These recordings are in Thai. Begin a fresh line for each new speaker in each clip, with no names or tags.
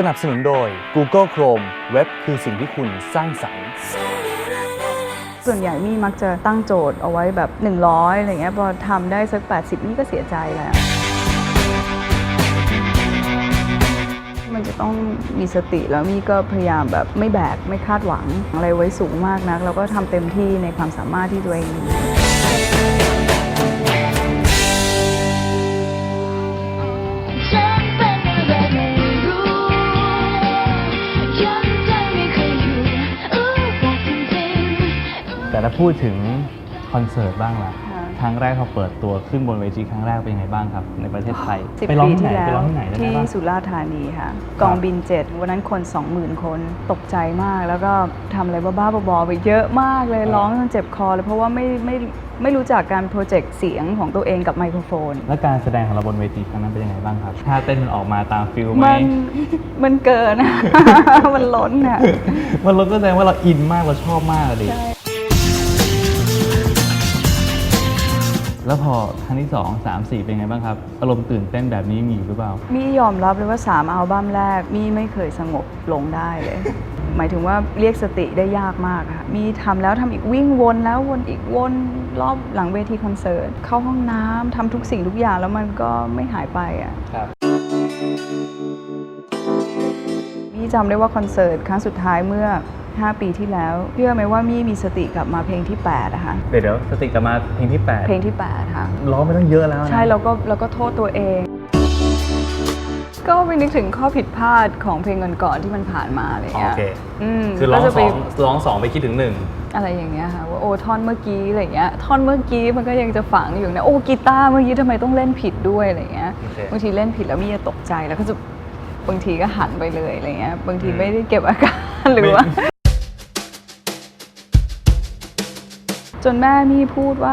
สนับสนุนโดย Google Chrome เว็บคือสิ่งที่คุณสร้างสรรค์
ส่วนใหญ่มี่มักจะตั้งโจทย์เอาไว้แบบ 100อะไรเงี้ยพอทำได้สัก 80 นี่ก็เสียใจแล้ว มันจะต้องมีสติแล้วมี่ก็พยายามแบบไม่แบก ไม่คาดหวังอะไรไว้สูงมากนัก แล้วก็ทำเต็มที่ในความสามารถที่ตัวเองมี
แต่ถ้าพูดถึงคอนเสิร์ตบ้างล่ะ
ค่ะ
ครั้งแรกเขาเปิดตัวขึ้นบนเวทีครั้งแรกเป็นยังไงบ้างครับ ในประเทศไทย
สิบ
ไปร้อง
ปี
ที่ไหน
ที่แล้
ไป
ว
ร้องที่ไหนได้ไหม
ที่
บ้าง
สุราษฎร์ธานีค่ะ กองบินเจ็ดวันนั้นคน 20,000 คนตกใจมาก แล้วก็ทำอะไรบ้าๆบอๆไปเยอะมากเลย
อ่า
ร้องจนเจ็บคอเลยเพราะว่าไม่ไม่ไม่รู้จักการโปรเจกต์เสียงของตัวเองกับไมโครโฟน
และการแสดงของเราบนเวทีครั้งนั้นเป็นยังไงบ้างครับท่าเต้นมันออกมาตามฟิลไหม
มันมันเกินอะมันล้นอะ
มันเราก็แสดงว่าเราอินมากเราชอบมากอะดิ
ใช่
แล้วพอครั้งที่สองสามสี่เป็นไงบ้างครับ อารมณ์ตื่นเต้นแบบนี้มีอยู่หรือเปล่า
มี่ยอมรับเลยว่า 3 อัลบั้มแรก มี่ไม่เคยสงบลงได้เลย หมายถึงว่าเรียกสติได้ยากมากค่ะ มีทำแล้วทำอีกวิ่งวนแล้ววนอีกวนรอบหลังเวทีคอนเสิร์ต เข้าห้องน้ำทำทุกสิ่งทุกอย่างแล้วมันก็ไม่หายไปอะ
ครับ
มี่จำได้ว่าคอนเสิร์ตครั้งสุดท้ายเมื่อ 5 ปีที่แล้วเชื่อไหมว่ามี่มีสติกลับมาเพลงที่8อะค่ะ
เดี๋ยวเดี๋ยวสติกลับมาเพลงที่แปด
เพลงที่8ค่ะ
ร้องไปตั้งเยอะแล้วนะ
ใช่แล้วก็แล้วก็โทษตัวเอง ก็ไปนึกถึงข้อผิดพลาดของเพลงก่อนๆที่มันผ่านมาอะไร
โอ
เงี้ย
เค
อืม
คือร้อง
ก็จะ
ส
ไป
องร้องสองไปคิดถึงหนึ่ง
อะไรอย่างเงี้ยค่ะว่าโอ้ท่อนเมื่อกี้อะไรเงี้ยท่อนเมื่อกี้มันก็ยังจะฝังอยู่นะโอ้กีตาร์เมื่อกี้ทำไมต้องเล่นผิดด้วยอะไรเงี้ย
โอเค
บางทีเล่นผิดแล้วมีจะตกใจแล้วก็จะ บางทีก็หันไปเลยอะไรเงี้ยบางที
อืม
ไม่ได้เก็บอาการหรือว่า จนแม่มี่พูดว่า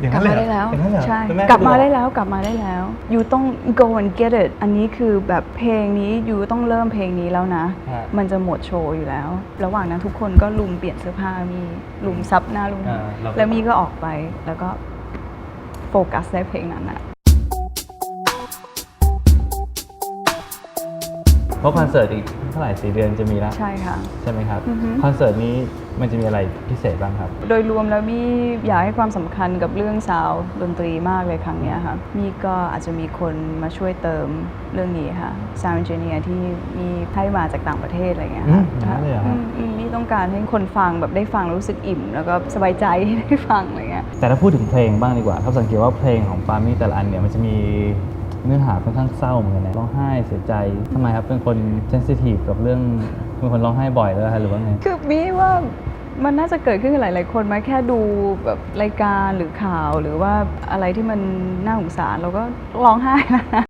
อย่าง
กลั
นั้
บ
นเลย
มา
เหรอ
ได้แล้ว
อย่างนั้นเหรอ
ใช่
แม่
กลับมา
พู
ได้
เหรอ
แล้วกลับมาได้แล้วยูต้อง go and get it อันนี้คือแบบเพลงนี้ยูต้องเริ่มเพลงนี้แล้วนะ
ฮะ
มันจะหมดโชว์อยู่แล้ว ระหว่างนั้นทุกคนก็ลุมเปลี่ยนเสื้อผ้ามีลุมซับหน้าลุม
อ่าเราก็
แล้วมีก็ออกไปแล้วก็โฟกัสในเพลงนั้นอะ
เพราะคอนเสิร์ตอีกเท่าไหร่สี่เดือนจะมีแล้ว
ใช่ค่ะ
ใช่ไหมครับ
อือฮึ
คอนเสิร์ตนี้มันจะมีอะไรพิเศษบ้างครับ
โดยรวมแล้วมีอยากให้ความสำคัญกับเรื่องซาวด์ดนตรีมากเลยครั้งเนี้ยค่ะมีก็อาจจะมีคนมาช่วยเติมเรื่องนี้ค่ะซาวด์เอนจิเนียร์ที่มีให้มาจากต่างประเทศอะไรเงี้ย
อื
ค่ะ
มอย่างนั้นเลยเหรอครับ
มอืมมีต้องการให้คนฟังแบบได้ฟังแล้วรู้สึกอิ่ม แล้วก็สบายใจที่ได้ฟังอะไรเงี้ย
แต่ถ้าพูดถึงเพลงบ้างดีกว่าครับสังเกตว่าเพลงของปามี่แต่ละอันเนี่ยมันจะมี เนื้อหาค่อนข้างเศร้าเหมือนกันนะร้องไห้เสียใจทำไมครับเป็นคนเซนซิทีฟกับเรื่องเป็นคนร้องไห้บ่อยแล้วหรือว่าไง
คือมีว่ามันน่าจะเกิดขึ้นกับหลาย ๆ คนไหมาแค่ดูแบบรายการหรือข่าวหรือว่าอะไรที่มันน่าสงสารเราก็ร้องไห้แล้วนะ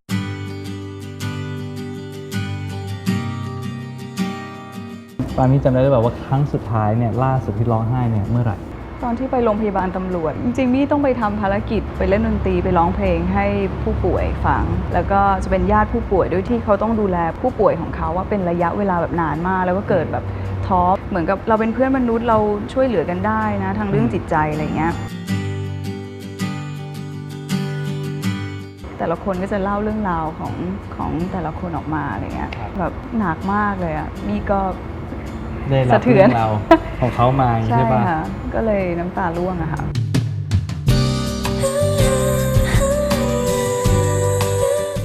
ปามี่จำได้หรือเปล่าว่าครั้งสุดท้ายเนี่ยล่าสุดที่ร้องไห้เนี่ยเมื่อไหร่
ตอนที่ไปโรงพยาบาลตำรวจ จริงๆมี่ต้องไปทำภารกิจไปเล่นดนตรีไปร้องเพลงให้ผู้ป่วยฟัง แล้วก็จะเป็นญาติผู้ป่วยด้วยที่เขาต้องดูแลผู้ป่วยของเขาว่าเป็นระยะเวลาแบบนานมาก แล้วก็เกิดแบบท้อเหมือนกับเราเป็นเพื่อนมนุษย์เราช่วยเหลือกันได้นะทางเรื่องจิตใจอะไรเงี้ยแต่ละคนก็จะเล่าเรื่องราวของของแต่ละคนออกมาอะไรเงี้ย
ครับ
แบบหนักมากเลยอะมี่ก็
ได้รับ
สะเทื
เรื่
อ
อนงราวของเขามาอย่างนี้
ใช่
ใช่ปะ
ค่ะ ก็เลยน้ำตาร่วงอะค่ะ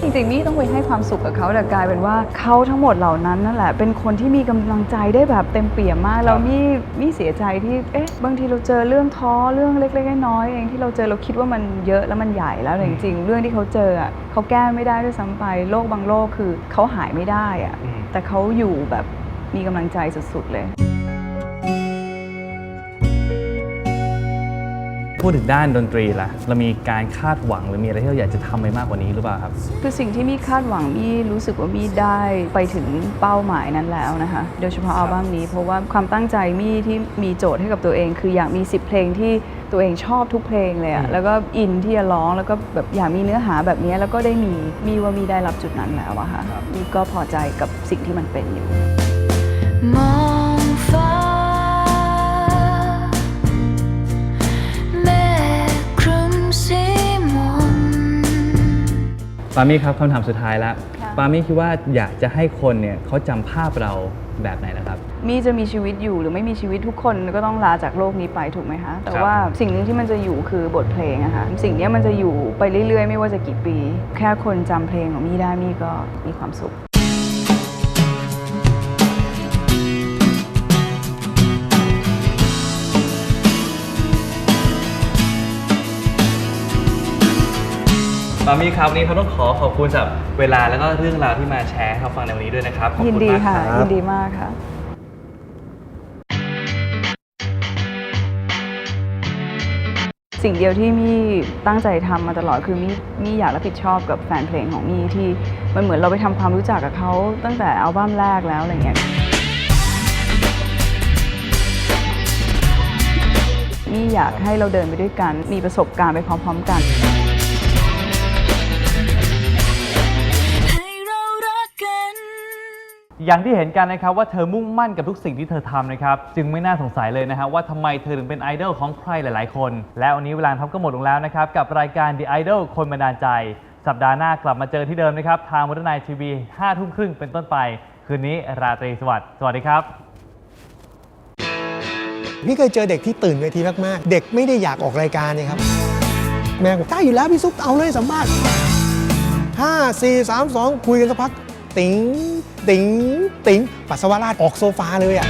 จริงๆมี่ต้องไปให้ความสุขกับเขาแต่กลายเป็นว่าเขาทั้งหมดเหล่านั้นนั่นแหละ เป็นคนที่มีกำลังใจได้แบบเต็มเปี่ยมมากแล้วมี่มี่เสียใจที่เอ๊ะบางทีเราเจอเรื่องท้อเรื่องเล็กๆน้อยๆเองที่เราเจอเราคิดว่ามันเยอะแล้วมันใหญ่แล้วแต่จริงๆ เรื่องที่เขาเจออะเขาแก้ไม่ได้ด้วยซ้ำไปโรคบางโรคคือเขาหายไม่ได้อะ
อืม
แต่เขาอยู่แบบ มีกำลังใจสุดๆเลย
พูดถึงด้านดนตรีล่ะ เรามีการคาดหวังหรือมีอะไรที่เราอยากจะทำไปมากกว่านี้หรือเปล่าครับ
คือสิ่งที่มี่คาดหวังมี่รู้สึกว่ามี่ได้ไปถึงเป้าหมายนั้นแล้วนะคะ โดยเฉพาะอัลบั้มนี้เพราะว่าความตั้งใจมี่ที่มีโจทย์ให้กับตัวเอง คืออยากมี 10 เพลงที่ตัวเองชอบทุกเพลงเลย
อื
อะ
ม
แล้วก็อินที่จะร้องแล้วก็แบบอยากมีเนื้อหาแบบนี้แล้วก็ได้มีมีว่ามีได้รับจุดนั้นแล้วอะค่ะมี่ก็พอใจกับสิ่งที่มันเป็นอยู่
มองฟ้าเมฆครึ้มสีมน
ปามี่ครับคำถามสุดท้ายแล้ว
ค่ะ
ปามี่คิดว่าอยากจะให้คนเนี่ยเขาจำภาพเราแบบไหนนะครับ
มี่จะมีชีวิตอยู่หรือไม่มีชีวิตทุกคนก็ต้องลาจากโลกนี้ไปถูกไหมคะแต่ว่าสิ่งหนึ่งที่มันจะอยู่คือบทเพลงอะค่ะสิ่งเนี้ยมันจะอยู่ไปเรื่อยๆ ไม่ว่าจะกี่ปี แค่คนจำเพลงของมี่ได้มี่ก็มีความสุข
ปามี่ครับวันนี้เขาต้องขอขอบคุณสำหรับเวลาแล้วก็เรื่องราวที่มาแชร์ให้เราฟังในวันนี้ด้วยนะครับขอบ
ยิน
คุณ
ดี
มาก
ค่ะ
รับ
ยินดีมากค่ะ สิ่งเดียวที่มี่ตั้งใจทำมาตลอดคือมี่มี่อยากรับผิดชอบกับแฟนเพลงของมี่ที่มันเหมือนเราไปทำความรู้จักกับเขาตั้งแต่อัลบั้มแรกแล้วอะไรเงี้ยมี่อยากให้เราเดินไปด้วยกัน มีประสบการณ์ไปพร้อม ๆ
กัน
อย่างที่เห็นกันนะครับว่าเธอมุ่งมั่นกับทุกสิ่งที่เธอทำนะครับจึงไม่น่าสงสัยเลยนะครับว่าทำไมเธอถึงเป็นไอดอลของใครหลาย ๆ คน และวันนี้เวลาทับก็หมดลงแล้วนะครับกับรายการ The Idol คนบันดาลใจ สัปดาห์หน้ากลับมาเจอที่เดิมนะครับทางวัฒนายทีวี5ทุ่มครึ่งเป็นต้นไป คืนนี้ราตรีสวัสดิ์สวัสดีครับ
พี่เคยเจอเด็กที่ตื่นเวทีมาก ๆ เด็กไม่ได้อยากออกรายการเนี่ยครับ แม่บอกได้อยู่แล้วพี่ซุปเอาเลยสัมภาษณ์ห้าสี่สามสองคุยกันสักพัก ติ๋ง ติ๋งติ๋งปัสสาวะราดออกโซฟาเลยอะ